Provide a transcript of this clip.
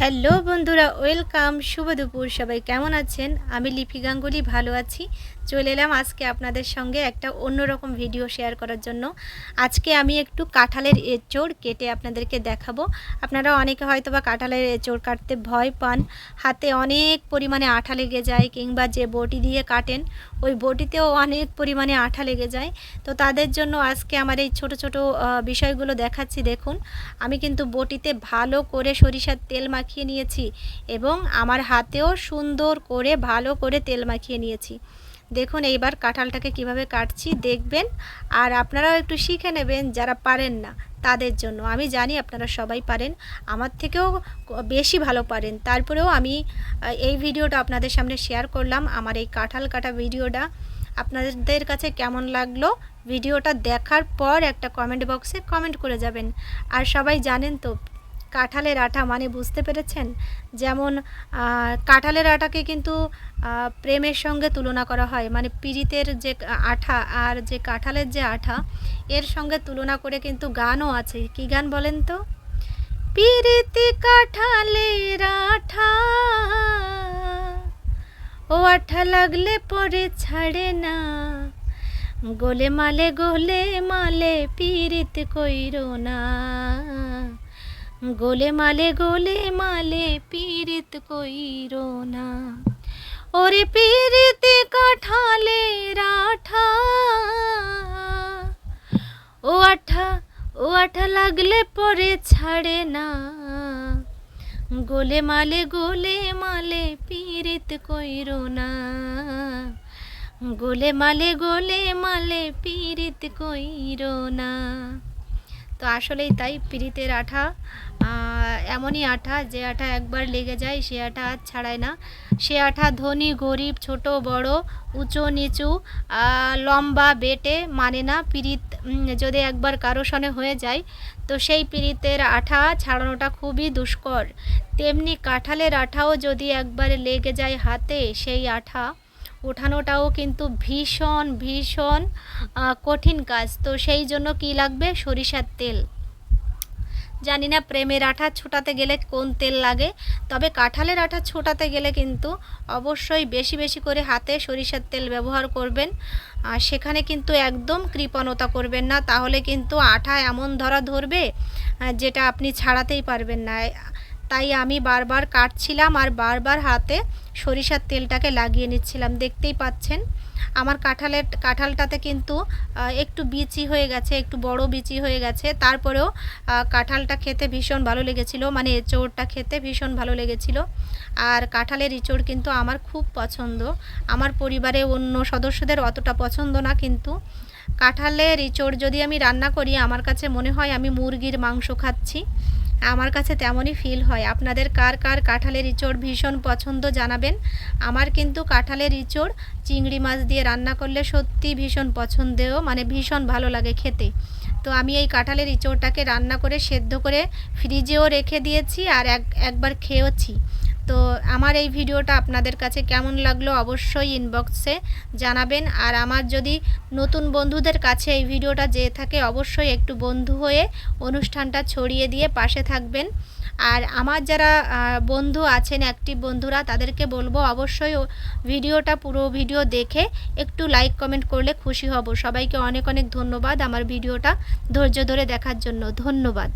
Hello বন্ধুরা welcome শুভ দুপুর। সবাই কেমন আছেন? আমি লিপি গাঙ্গুলি ভালো আছি। চলে এলাম আজকে আপনাদের সঙ্গে একটা অন্যরকম ভিডিও শেয়ার করার জন্য। আজকে আমি একটু কাঁঠালের এঁচড় কেটে আপনাদেরকে দেখাবো। আপনারা অনেকে হয়তো বা কাঁঠালের এঁচড় কাটতে ভয় পান। হাতে অনেক পরিমাণে আঠা লেগে যায় কিংবা যে বটি দিয়ে কাটেন, ওই বটিতেও অনেক পরিমাণে আঠা লেগে যায়। তো তাদের জন্য আজকে আমার এই ছোট ছোট বিষয়গুলো দেখাচ্ছি, দেখুন। আমি কিন্তু বটিতে ভালো করে সরিষার তেল মাখিয়ে নিয়েছি এবং আমার হাতেও সুন্দর করে ভালো করে তেল মাখিয়ে নিয়েছি। দেখুন এইবার কাঁঠালটাকে কীভাবে কাটছি, দেখবেন। আর আপনারাও একটু শিখে নেবেন যারা পারেন না, তাদের জন্য। আমি জানি আপনারা সবাই পারেন, আমার থেকেও বেশি ভালো পারেন। তারপরেও আমি এই ভিডিওটা আপনাদের সামনে শেয়ার করলাম। আমার এই কাঁঠাল কাটা ভিডিওটা আপনাদের কাছে কেমন লাগল, ভিডিওটা দেখার পর একটা কমেন্ট বক্সে কমেন্ট করে যাবেন। আর সবাই জানেন তো কাঁঠালের আঠা মানে বুঝতে পেরেছেন? যেমন কাঁঠালের আটাকে কিন্তু প্রেমের সঙ্গে তুলনা করা হয়। মানে পিরিতের যে আঠা আর যে কাঁঠালের যে আঠা, এর সঙ্গে তুলনা করে কিন্তু গানও আছে। কি গান বলেন তো? পিরিতি কাঁঠালের আঠা। ও আঠা লাগলে পরে ছাড়ে না। গোলে মালে গোলে মালে পিরিত কইরো না। গোলে মালে গোলে মালে পীড়িত কইরো না। ওরে পীড়িতে কাঠালে রাঠা। ও আঠা ও আঠা লাগলে পরে ছাড়ে না। গোলে মালে গোলে মালে পীড়িত কইরো না। গোলে মালে গোলে মালে পীড়িত কইরো না। তো আসলেই তাই পিরিতের আঠা এমনই আঠা যে আঠা একবার লেগে যায় সে আঠা আর ছাড়ায় না। সে আঠা ধনী গরিব ছোট বড় উঁচু নিচু লম্বা বেটে মানে না উম, যদি একবার কারও সনে হয়ে যায় তো সেই পিরিতের আঠা ছাড়ানোটা খুবই দুষ্কর। তেমনি কাঁঠালের আঠাও যদি একবার লেগে যায় হাতে সেই আঠা ওঠানোটাও কিন্তু ভীষণ ভীষণ কঠিন কাজ। তো সেই জন্য কি লাগবে? সরিষার তেল। জানি না প্রেমের আঠা ছোটাতে গেলে কোন তেল লাগে, তবে কাঁঠালের আঠা ছোটাতে গেলে কিন্তু অবশ্যই বেশি বেশি করে হাতে সরিষার তেল ব্যবহার করবেন। আর সেখানে কিন্তু একদম কৃপণতা করবেন না। তাহলে কিন্তু আঠা এমন ধরা ধরবে যেটা আপনি ছাড়াতেই পারবেন না। তাই আমি বারবার কাটছিলাম আর বারবার হাতে সরিষার তেলটাকে লাগিয়ে নিচ্ছিলাম, দেখতেই পাচ্ছেন। আমার কাঁঠালের, কাঁঠালটাতে কিন্তু একটু বিচি হয়ে গেছে, একটু বড় বিচি হয়ে গেছে। তারপরেও কাঁঠালটা খেতে ভীষণ ভালো লেগেছিল মানে এঁচোড়টা খেতে ভীষণ ভালো লেগেছিল। আর কাঁঠালের এঁচোড় কিন্তু আমার খুব পছন্দ। আমার পরিবারে অন্য সদস্যদের অতটা পছন্দ না, কিন্তু কাঁঠালের এঁচোড় যদি আমি রান্না করি, আমার কাছে মনে হয় আমি মুরগির মাংস খাচ্ছি। আমার কাছে তেমনই ফিল হয়। আপনাদের কার কার কাঁঠালের ইঁচড় ভীষণ পছন্দ জানাবেন। আমার কিন্তু কাঁঠালের ইঁচড় চিংড়ি মাছ দিয়ে রান্না করলে সত্যি ভীষণ পছন্দেও মানে ভীষণ ভালো লাগে খেতে। তো আমি এই কাঁঠালের ইঁচড়টাকে রান্না করে, সেদ্ধ করে ফ্রিজেও রেখে দিয়েছি আর এক, একবার খেয়েওছি। তো আমার এই ভিডিওটা আপনাদের কাছে কেমন লাগল অবশ্যই ইনবক্সে জানাবেন। আর আমার যদি নতুন বন্ধুদের কাছে এই ভিডিওটা যেয়ে থাকে, অবশ্যই একটু বন্ধু হয়ে অনুষ্ঠানটা ছড়িয়ে দিয়ে পাশে থাকবেন। আর আমার যারা বন্ধু আছেন অ্যাক্টিভ বন্ধুরা, তাদেরকে বলব অবশ্যই ভিডিওটা, পুরো ভিডিও দেখে একটু লাইক কমেন্ট করলে খুশি হব। সবাইকে অনেক অনেক ধন্যবাদ আমার ভিডিওটা ধৈর্য ধরে দেখার জন্য। ধন্যবাদ।